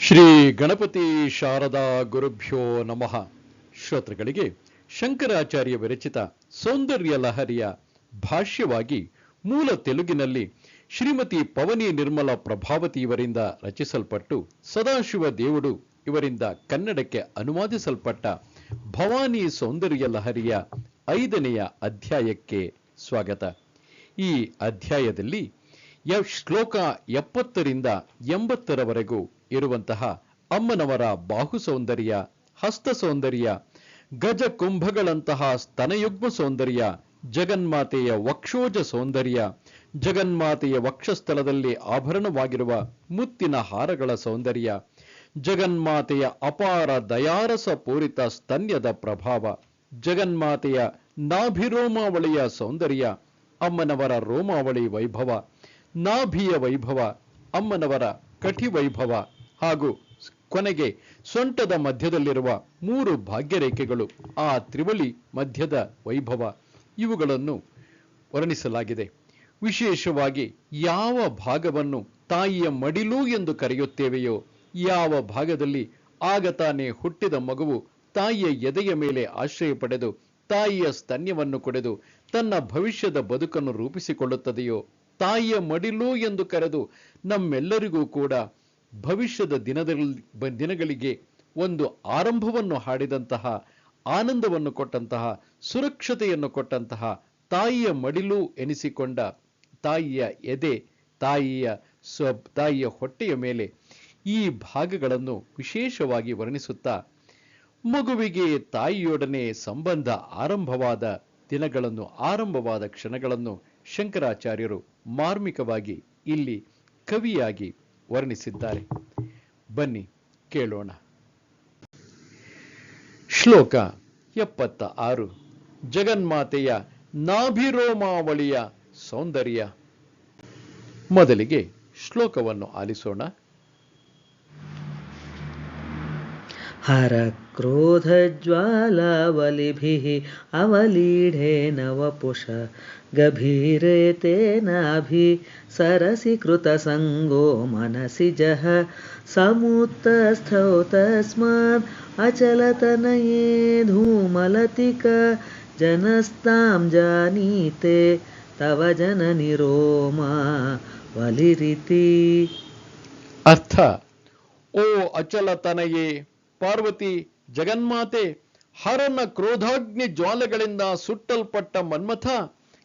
ಶ್ರೀ ಗಣಪತಿ ಶಾರದಾ ಗುರುಭ್ಯೋ ನಮಃ. ಶ್ರೋತೃಗಳಿಗೆ ಶಂಕರಾಚಾರ್ಯ ವಿರಚಿತ ಸೌಂದರ್ಯ ಲಹರಿಯ ಭಾಷ್ಯವಾಗಿ ಮೂಲ ತೆಲುಗಿನಲ್ಲಿ ಶ್ರೀಮತಿ ಪವನಿ ನಿರ್ಮಲ ಪ್ರಭಾವತಿ ಇವರಿಂದ ರಚಿಸಲ್ಪಟ್ಟು ಸದಾಶಿವ ದೇವುಡು ಇವರಿಂದ ಕನ್ನಡಕ್ಕೆ ಅನುವಾದಿಸಲ್ಪಟ್ಟ ಭವಾನಿ ಸೌಂದರ್ಯ ಲಹರಿಯ ಐದನೆಯ ಅಧ್ಯಾಯಕ್ಕೆ ಸ್ವಾಗತ. ಈ ಅಧ್ಯಾಯದಲ್ಲಿ ಯ- ಶ್ಲೋಕ ಎಪ್ಪತ್ತರಿಂದ ಎಂಬತ್ತರವರೆಗೂ ಇರುವಂತಹ ಅಮ್ಮನವರ ಬಾಹು ಸೌಂದರ್ಯ ಹಸ್ತ ಸೌಂದರ್ಯ, ಗಜ ಕುಂಭಗಳಂತಹ ಸ್ತನಯುಗ್ಮ ಸೌಂದರ್ಯ, ಜಗನ್ಮಾತೆಯ ವಕ್ಷೋಜ ಸೌಂದರ್ಯ, ಜಗನ್ಮಾತೆಯ ವಕ್ಷಸ್ಥಳದಲ್ಲಿ ಆಭರಣವಾಗಿರುವ ಮುತ್ತಿನ ಹಾರಗಳ ಸೌಂದರ್ಯ, ಜಗನ್ಮಾತೆಯ ಅಪಾರ ದಯಾರಸ ಪೂರಿತ ಸ್ತನ್ಯದ ಪ್ರಭಾವ, ಜಗನ್ಮಾತೆಯ ನಾಭಿರೋಮಾವಳಿಯ ಸೌಂದರ್ಯ, ಅಮ್ಮನವರ ರೋಮಾವಳಿ ವೈಭವ, ನಾಭಿಯ ವೈಭವ, ಅಮ್ಮನವರ ಕಠಿ ವೈಭವ ಹಾಗೂ ಕೊನೆಗೆ ಸೊಂಟದ ಮಧ್ಯದಲ್ಲಿರುವ ಮೂರು ಭಾಗ್ಯರೇಖೆಗಳು, ಆ ತ್ರಿವಳಿ ಮಧ್ಯದ ವೈಭವ. ಇವುಗಳನ್ನು ವರ್ಣಿಸಲಾಗಿದೆ. ವಿಶೇಷವಾಗಿ ಯಾವ ಭಾಗವನ್ನು ತಾಯಿಯ ಮಡಿಲು ಎಂದು ಕರೆಯುತ್ತೇವೆಯೋ, ಯಾವ ಭಾಗದಲ್ಲಿ ಆಗ ತಾನೇ ಹುಟ್ಟಿದ ಮಗುವು ತಾಯಿಯ ಎದೆಯ ಮೇಲೆ ಆಶ್ರಯ ಪಡೆದು ತಾಯಿಯ ಸ್ತನ್ಯವನ್ನು ಕೊಡೆದು ತನ್ನ ಭವಿಷ್ಯದ ಬದುಕನ್ನು ರೂಪಿಸಿಕೊಳ್ಳುತ್ತದೆಯೋ, ತಾಯಿಯ ಮಡಿಲು ಎಂದು ಕರೆದು ನಮ್ಮೆಲ್ಲರಿಗೂ ಕೂಡ ಭವಿಷ್ಯದ ದಿನದಲ್ಲಿ ದಿನಗಳಿಗೆ ಒಂದು ಆರಂಭವನ್ನು ಹಾಡಿದಂತಹ, ಆನಂದವನ್ನು ಕೊಟ್ಟಂತಹ, ಸುರಕ್ಷತೆಯನ್ನು ಕೊಟ್ಟಂತಹ ತಾಯಿಯ ಮಡಿಲು ಎನಿಸಿಕೊಂಡ ತಾಯಿಯ ಎದೆ, ತಾಯಿಯ ಸ್ವ ತಾಯಿಯ ಹೊಟ್ಟೆಯ ಮೇಲೆ ಈ ಭಾಗಗಳನ್ನು ವಿಶೇಷವಾಗಿ ವರ್ಣಿಸುತ್ತಾ, ಮಗುವಿಗೆ ತಾಯಿಯೊಡನೆ ಸಂಬಂಧ ಆರಂಭವಾದ ದಿನಗಳನ್ನು, ಆರಂಭವಾದ ಕ್ಷಣಗಳನ್ನು ಶಂಕರಾಚಾರ್ಯರು ಮಾರ್ಮಿಕವಾಗಿ ಇಲ್ಲಿ ಕವಿಯಾಗಿ ವರ್ಣಿಸಿದ್ದಾರೆ. ಬನ್ನಿ ಕೇಳೋಣ. ಶ್ಲೋಕ ಎಪ್ಪತ್ತ ಆರು ಜಗನ್ಮಾತೆಯ ನಾಭಿರೋಮಾವಳಿಯ ಸೌಂದರ್ಯ. ಮೊದಲಿಗೆ ಶ್ಲೋಕವನ್ನು ಆಲಿಸೋಣ. हरक्रोधज्वालावलिभिः अवलीढे नवपुष गभीरे तेनाभि सरसि कृतसङ्गो मनसि जः समुत्तस्थौ तस्मात् अचलतनये धूमलतिक जनस्तां जानीते तव जननि रोमा वलिरिति। अर्थ ओ अचलतनये ಪಾರ್ವತಿ ಜಗನ್ಮಾತೆ ಹರನ ಕ್ರೋಧಾಗ್ನಿ ಜ್ವಾಲೆಗಳಿಂದ ಸುಟ್ಟಲ್ಪಟ್ಟ ಮನ್ಮಥ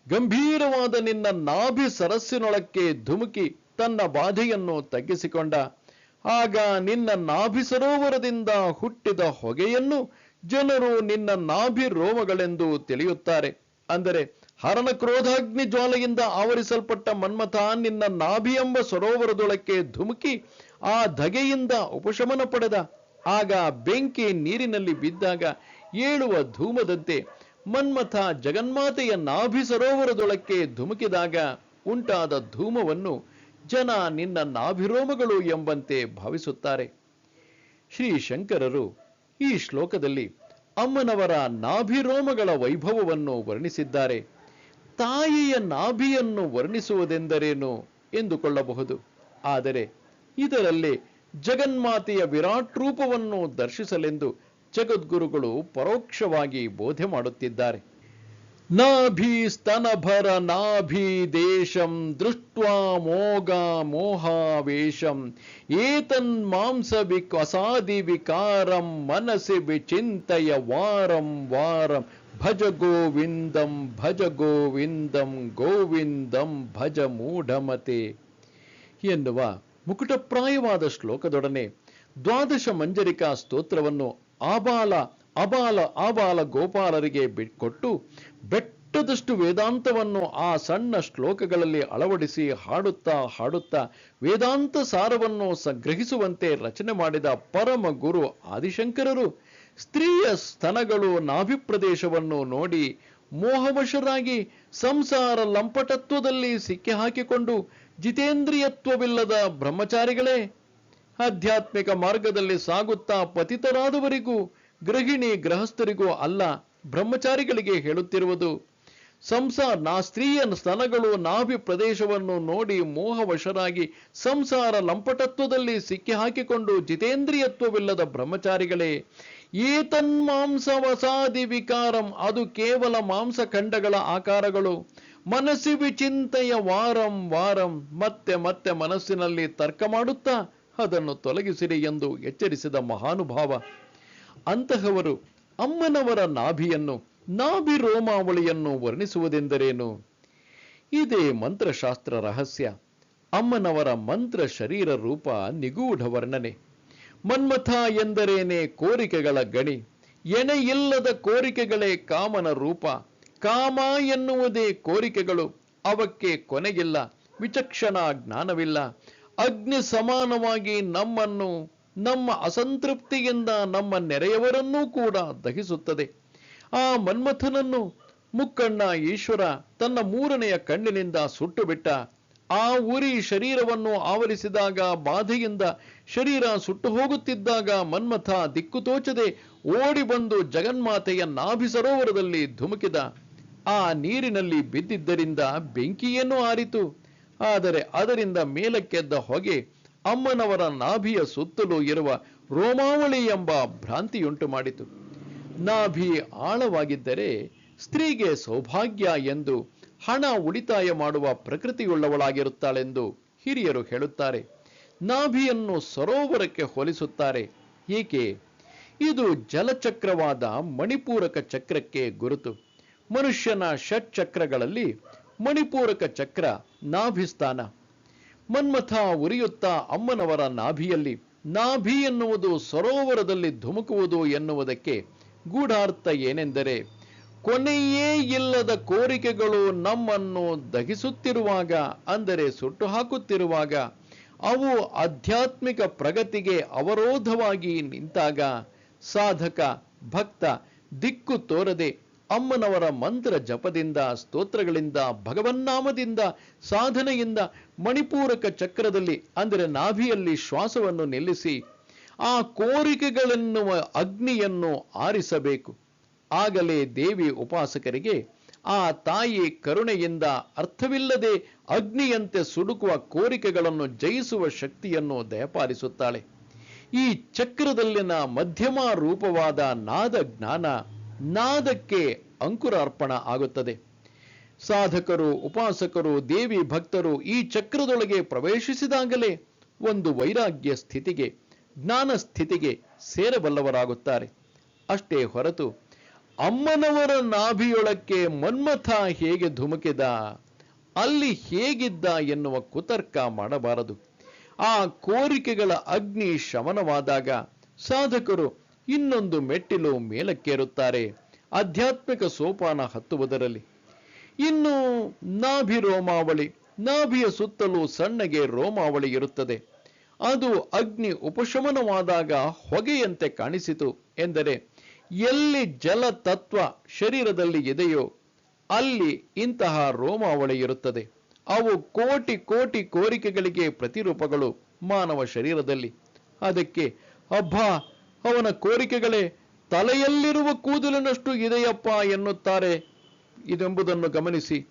ಗಂಭೀರವಾದ ನಿನ್ನ ನಾಭಿ ಸರಸ್ಸಿನೊಳಕ್ಕೆ ಧುಮುಕಿ ತನ್ನ ಬಾಧೆಯನ್ನು ತಗ್ಗಿಸಿಕೊಂಡ. ಆಗ ನಿನ್ನ ನಾಭಿ ಸರೋವರದಿಂದ ಹುಟ್ಟಿದ ಹೊಗೆಯನ್ನು ಜನರು ನಿನ್ನ ನಾಭಿ ರೋಮಗಳೆಂದು ತಿಳಿಯುತ್ತಾರೆ. ಅಂದರೆ ಹರನ ಕ್ರೋಧಾಗ್ನಿ ಜ್ವಾಲೆಯಿಂದ ಆವರಿಸಲ್ಪಟ್ಟ ಮನ್ಮಥ ನಿನ್ನ ನಾಭಿ ಎಂಬ ಸರೋವರದೊಳಕ್ಕೆ ಧುಮುಕಿ ಆ ಧಗೆಯಿಂದ ಉಪಶಮನ ಪಡೆದ. ಆಗ ಬೆಂಕಿ ನೀರಿನಲ್ಲಿ ಬಿದ್ದಾಗ ಏಳುವ ಧೂಮದಂತೆ ಮನ್ಮಥ ಜಗನ್ಮಾತೆಯ ನಾಭಿ ಸರೋವರದೊಳಕ್ಕೆ ಧುಮುಕಿದಾಗ ಉಂಟಾದ ಧೂಮವನ್ನು ಜನ ನಿನ್ನ ನಾಭಿರೋಮಗಳು ಎಂಬಂತೆ ಭಾವಿಸುತ್ತಾರೆ. ಶ್ರೀ ಶಂಕರರು ಈ ಶ್ಲೋಕದಲ್ಲಿ ಅಮ್ಮನವರ ನಾಭಿರೋಮಗಳ ವೈಭವವನ್ನು ವರ್ಣಿಸಿದ್ದಾರೆ. ತಾಯಿಯ ನಾಭಿಯನ್ನು ವರ್ಣಿಸುವುದೆಂದರೇನು ಎಂದುಕೊಳ್ಳಬಹುದು. ಆದರೆ ಇದರಲ್ಲಿ ಜಗನ್ಮಾತೆಯ ವಿರಾಟ್ ರೂಪವನ್ನು ದರ್ಶಿಸಲೆಂದು ಜಗದ್ಗುರುಗಳು ಪರೋಕ್ಷವಾಗಿ ಬೋಧೆ ಮಾಡುತ್ತಿದ್ದಾರೆ. ನಾಭಿ ಸ್ತನಭರ ನಾಭಿ ದೇಶಂ ದೃಷ್ಟ ಮೋಗ ಮೋಹಾವೇಶಂ. ಏತನ್ ಮಾಂಸ ವಿಕಸಾದಿ ವಿಕಾರಂ ಮನಸ್ಸಿ ವಿಚಿಂತಯ ವಾರಂ ವಾರಂ. ಭಜ ಗೋವಿಂದಂ ಭಜ ಗೋವಿಂದಂ ಗೋವಿಂದಂ ಭಜ ಮೂಢಮತೆ. ಎನ್ನುವ ಮುಕುಟಪ್ರಾಯವಾದ ಶ್ಲೋಕದೊಡನೆ ದ್ವಾದಶ ಮಂಜರಿಕಾ ಸ್ತೋತ್ರವನ್ನು ಆಬಾಲ, ಅಬಾಲ, ಆಬಾಲ ಗೋಪಾಲರಿಗೆ ಬಿಟ್ಕೊಟ್ಟು ಬೆಟ್ಟದಷ್ಟು ವೇದಾಂತವನ್ನು ಆ ಸಣ್ಣ ಶ್ಲೋಕಗಳಲ್ಲಿ ಅಳವಡಿಸಿ ಹಾಡುತ್ತಾ ಹಾಡುತ್ತಾ ವೇದಾಂತ ಸಾರವನ್ನು ಸಂಗ್ರಹಿಸುವಂತೆ ರಚನೆ ಮಾಡಿದ ಪರಮ ಗುರು ಆದಿಶಂಕರರು ಸ್ತ್ರೀಯ ಸ್ತನಗಳು ನಾಭಿಪ್ರದೇಶವನ್ನು ನೋಡಿ ಮೋಹವಶರಾಗಿ ಸಂಸಾರ ಲಂಪಟತ್ವದಲ್ಲಿ ಸಿಕ್ಕಿ ಹಾಕಿಕೊಂಡು ಜಿತೇಂದ್ರಿಯತ್ವವಿಲ್ಲದ ಬ್ರಹ್ಮಚಾರಿಗಳೇ, ಆಧ್ಯಾತ್ಮಿಕ ಮಾರ್ಗದಲ್ಲಿ ಸಾಗುತ್ತಾ ಪತಿತರಾದವರಿಗೂ, ಗೃಹಿಣಿ ಗೃಹಸ್ಥರಿಗೂ ಅಲ್ಲ ಬ್ರಹ್ಮಚಾರಿಗಳಿಗೆ ಹೇಳುತ್ತಿರುವುದು. ಸಂಸಾರ ನಾ ಸ್ತ್ರೀಯ ಸ್ತನಗಳು ನಾಭಿ ಪ್ರದೇಶವನ್ನು ನೋಡಿ ಮೋಹವಶರಾಗಿ ಸಂಸಾರ ಲಂಪಟತ್ವದಲ್ಲಿ ಸಿಕ್ಕಿ ಹಾಕಿಕೊಂಡು ಜಿತೇಂದ್ರಿಯತ್ವವಿಲ್ಲದ ಬ್ರಹ್ಮಚಾರಿಗಳೇ ಏತನ್ಮಾಂಸವಸಾದಿ ವಿಕಾರಂ, ಅದು ಕೇವಲ ಮಾಂಸಖಂಡಗಳ ಆಕಾರಗಳು. ಮನಸ್ಸಿ ವಿಚಿಂತೆಯ ವಾರಂ ವಾರಂ, ಮತ್ತೆ ಮತ್ತೆ ಮನಸ್ಸಿನಲ್ಲಿ ತರ್ಕ ಮಾಡುತ್ತಾ, ಅದನ್ನು ತೊಲಗಿಸಿರಿ ಎಂದು ಎಚ್ಚರಿಸಿದ ಮಹಾನುಭಾವ. ಅಂತಹವರು ಅಮ್ಮನವರ ನಾಭಿಯನ್ನು, ನಾಭಿ ರೋಮಾವಳಿಯನ್ನು ವರ್ಣಿಸುವುದೆಂದರೇನು? ಇದೇ ಮಂತ್ರಶಾಸ್ತ್ರ ರಹಸ್ಯ. ಅಮ್ಮನವರ ಮಂತ್ರ ಶರೀರ ರೂಪ ನಿಗೂಢ ವರ್ಣನೆ. ಮನ್ಮಥ ಎಂದರೇನೆ ಕೋರಿಕೆಗಳ ಗಣಿ? ಎಣೆಯಿಲ್ಲದ ಕೋರಿಕೆಗಳೇ ಕಾಮನ ರೂಪ. ಕಾಮ ಎನ್ನುವುದೇ ಕೋರಿಕೆಗಳು. ಅವಕ್ಕೆ ಕೊನೆಗಿಲ್ಲ. ವಿಚಕ್ಷಣ ಜ್ಞಾನವಿಲ್ಲ. ಅಗ್ನಿ ಸಮಾನವಾಗಿ ನಮ್ಮನ್ನು, ನಮ್ಮ ಅಸಂತೃಪ್ತಿಯಿಂದ ನಮ್ಮ ನೆರೆಯವರನ್ನೂ ಕೂಡ ದಹಿಸುತ್ತದೆ. ಆ ಮನ್ಮಥನನ್ನು ಮುಕ್ಕಣ್ಣ ಈಶ್ವರ ತನ್ನ ಮೂರನೆಯ ಕಣ್ಣಿನಿಂದ ಸುಟ್ಟು ಬಿಟ್ಟ. ಆ ಉರಿ ಶರೀರವನ್ನು ಆವರಿಸಿದಾಗ ಬಾಧೆಯಿಂದ ಶರೀರ ಸುಟ್ಟು ಹೋಗುತ್ತಿದ್ದಾಗ ಮನ್ಮಥ ದಿಕ್ಕು ತೋಚದೆ ಓಡಿ ಬಂದು ಜಗನ್ಮಾತೆಯ ನಾಭಿ ಸರೋವರದಲ್ಲಿ ಧುಮುಕಿದ. ಆ ನೀರಿನಲ್ಲಿ ಬಿದ್ದಿದ್ದರಿಂದ ಬೆಂಕಿಯೇನೂ ಆರಿತು. ಆದರೆ ಅದರಿಂದ ಮೇಲಕ್ಕೆದ್ದ ಹೊಗೆ ಅಮ್ಮನವರ ನಾಭಿಯ ಸುತ್ತಲೂ ಇರುವ ರೋಮಾವಳಿ ಎಂಬ ಭ್ರಾಂತಿಯುಂಟು ಮಾಡಿತು. ನಾಭಿ ಆಳವಾಗಿದ್ದರೆ ಸ್ತ್ರೀಗೆ ಸೌಭಾಗ್ಯ ಎಂದು ಹಣ ಉಳಿತಾಯ ಮಾಡುವ ಪ್ರಕೃತಿಯುಳ್ಳವಳಾಗಿರುತ್ತಾಳೆಂದು ಹಿರಿಯರು ಹೇಳುತ್ತಾರೆ. ನಾಭಿಯನ್ನು ಸರೋವರಕ್ಕೆ ಹೋಲಿಸುತ್ತಾರೆ. ಏಕೆ? ಇದು ಜಲಚಕ್ರವಾದ ಮಣಿಪೂರಕ ಚಕ್ರಕ್ಕೆ ಗುರುತು. ಮನುಷ್ಯನ ಷಟ್ ಚಕ್ರಗಳಲ್ಲಿ ಮಣಿಪೂರಕ ಚಕ್ರ ನಾಭಿಸ್ಥಾನ. ಮನ್ಮಥ ಉರಿಯುತ್ತಾ ಅಮ್ಮನವರ ನಾಭಿಯಲ್ಲಿ ನಾಭಿ ಎನ್ನುವುದು ಸರೋವರದಲ್ಲಿ ಧುಮುಕುವುದು ಎನ್ನುವುದಕ್ಕೆ ಗೂಢಾರ್ಥ ಏನೆಂದರೆ ಕೊನೆಯೇ ಇಲ್ಲದ ಕೋರಿಕೆಗಳು ನಮ್ಮನ್ನು ದಹಿಸುತ್ತಿರುವಾಗ, ಅಂದರೆ ಸುಟ್ಟು ಹಾಕುತ್ತಿರುವಾಗ, ಅವು ಆಧ್ಯಾತ್ಮಿಕ ಪ್ರಗತಿಗೆ ಅವರೋಧವಾಗಿ ನಿಂತಾಗ, ಸಾಧಕ, ಭಕ್ತ, ದಿಕ್ಕು ತೋರದೆ ಅಮ್ಮನವರ ಮಂತ್ರ ಜಪದಿಂದ, ಸ್ತೋತ್ರಗಳಿಂದ, ಭಗವನ್ನಾಮದಿಂದ, ಸಾಧನೆಯಿಂದ ಮಣಿಪೂರಕ ಚಕ್ರದಲ್ಲಿ, ಅಂದರೆ ನಾಭಿಯಲ್ಲಿ ಶ್ವಾಸವನ್ನು ನಿಲ್ಲಿಸಿ, ಆ ಕೋರಿಕೆಗಳೆನ್ನುವ ಅಗ್ನಿಯನ್ನು ಆರಿಸಬೇಕು. ಆಗಲೇ ದೇವಿ ಉಪಾಸಕರಿಗೆ, ಆ ತಾಯಿ ಕರುಣೆಯಿಂದ ಅರ್ಥವಿಲ್ಲದೆ ಅಗ್ನಿಯಂತೆ ಸುಡುಕುವ ಕೋರಿಕೆಗಳನ್ನು ಜಯಿಸುವ ಶಕ್ತಿಯನ್ನು ದಯಪಾಲಿಸುತ್ತಾಳೆ. ಈ ಚಕ್ರದಲ್ಲಿನ ಮಧ್ಯಮ ರೂಪವಾದ ನಾದ ಜ್ಞಾನ ನಾದಕ್ಕೆ ಅಂಕುರಾರ್ಪಣ ಆಗುತ್ತದೆ. ಸಾಧಕರು, ಉಪಾಸಕರು, ದೇವಿ ಭಕ್ತರು ಈ ಚಕ್ರದೊಳಗೆ ಪ್ರವೇಶಿಸಿದಾಗಲೇ ಒಂದು ವೈರಾಗ್ಯ ಸ್ಥಿತಿಗೆ, ಜ್ಞಾನ ಸ್ಥಿತಿಗೆ ಸೇರಬಲ್ಲವರಾಗುತ್ತಾರೆ. ಅಷ್ಟೇ ಹೊರತು ಅಮ್ಮನವರ ನಾಭಿಯೊಳಕ್ಕೆ ಮನ್ಮಥ ಹೇಗೆ ಧುಮುಕಿದ, ಅಲ್ಲಿ ಹೇಗಿದ್ದ ಎನ್ನುವ ಕುತರ್ಕ ಮಾಡಬಾರದು. ಆ ಕೋರಿಕೆಗಳ ಅಗ್ನಿ ಶಮನವಾದಾಗ ಸಾಧಕರು ಇನ್ನೊಂದು ಮೆಟ್ಟಿಲು ಮೇಲಕ್ಕೇರುತ್ತಾರೆ, ಆಧ್ಯಾತ್ಮಿಕ ಸೋಪಾನ ಹತ್ತುವುದರಲ್ಲಿ. ಇನ್ನು ನಾಭಿ ರೋಮಾವಳಿ, ನಾಭಿಯ ಸುತ್ತಲೂ ಸಣ್ಣಗೆ ರೋಮಾವಳಿ ಇರುತ್ತದೆ. ಅದು ಅಗ್ನಿ ಉಪಶಮನವಾದಾಗ ಹೊಗೆಯಂತೆ ಕಾಣಿಸಿತು ಎಂದರೆ ಎಲ್ಲಿ ಜಲ ತತ್ವ ಶರೀರದಲ್ಲಿ ಇದೆಯೋ ಅಲ್ಲಿ ಇಂತಹ ರೋಮಾವಳಿ ಇರುತ್ತದೆ. ಅವು ಕೋಟಿ ಕೋಟಿ ಕೋರಿಕೆಗಳಿಗೆ ಪ್ರತಿರೂಪಗಳು ಮಾನವ ಶರೀರದಲ್ಲಿ. ಅದಕ್ಕೆ, ಅಬ್ಬಾ, ಅವನ ಕೋರಿಕೆಗಳೇ ತಲೆಯಲ್ಲಿರುವ ಕೂದಲಿನಷ್ಟು ಇದೆಯಪ್ಪ ಎನ್ನುತ್ತಾರೆ. ಇದೆಂಬುದನ್ನು ಗಮನಿಸಿ.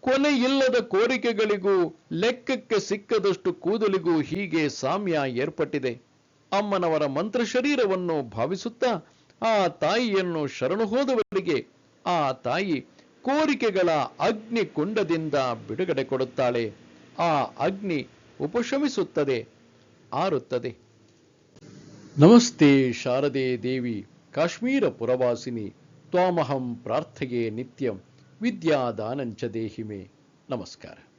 ಕೊನೆ ಇಲ್ಲದ ಕೋರಿಕೆಗಳಿಗೂ ಲೆಕ್ಕಕ್ಕೆ ಸಿಕ್ಕದಷ್ಟು ಕೂದಲಿಗೂ ಹೀಗೆ ಸಾಮ್ಯ ಏರ್ಪಟ್ಟಿದೆ. ಅಮ್ಮನವರ ಮಂತ್ರ ಶರೀರವನ್ನು ಭಾವಿಸುತ್ತಾ ಆ ತಾಯಿಯನ್ನು ಶರಣು ಹೋದವರಿಗೆ ಆ ತಾಯಿ ಕೋರಿಕೆಗಳ ಅಗ್ನಿ ಕುಂಡದಿಂದ ಬಿಡುಗಡೆ ಕೊಡುತ್ತಾಳೆ. ಆ ಅಗ್ನಿ ಉಪಶಮಿಸುತ್ತದೆ, ಆರುತ್ತದೆ. ನಮಸ್ತೆ ಶಾರದೆ ದೇವಿ, ಕಾಶ್ಮೀರ ಪುರವಾಸಿನಿ, ತ್ವಾಮಹಂ ಪ್ರಾರ್ಥೆಯೇ ನಿತ್ಯಂ, ವಿದ್ಯಾದಾನಂಚ ದೇಹಿಮೆ. ನಮಸ್ಕಾರ.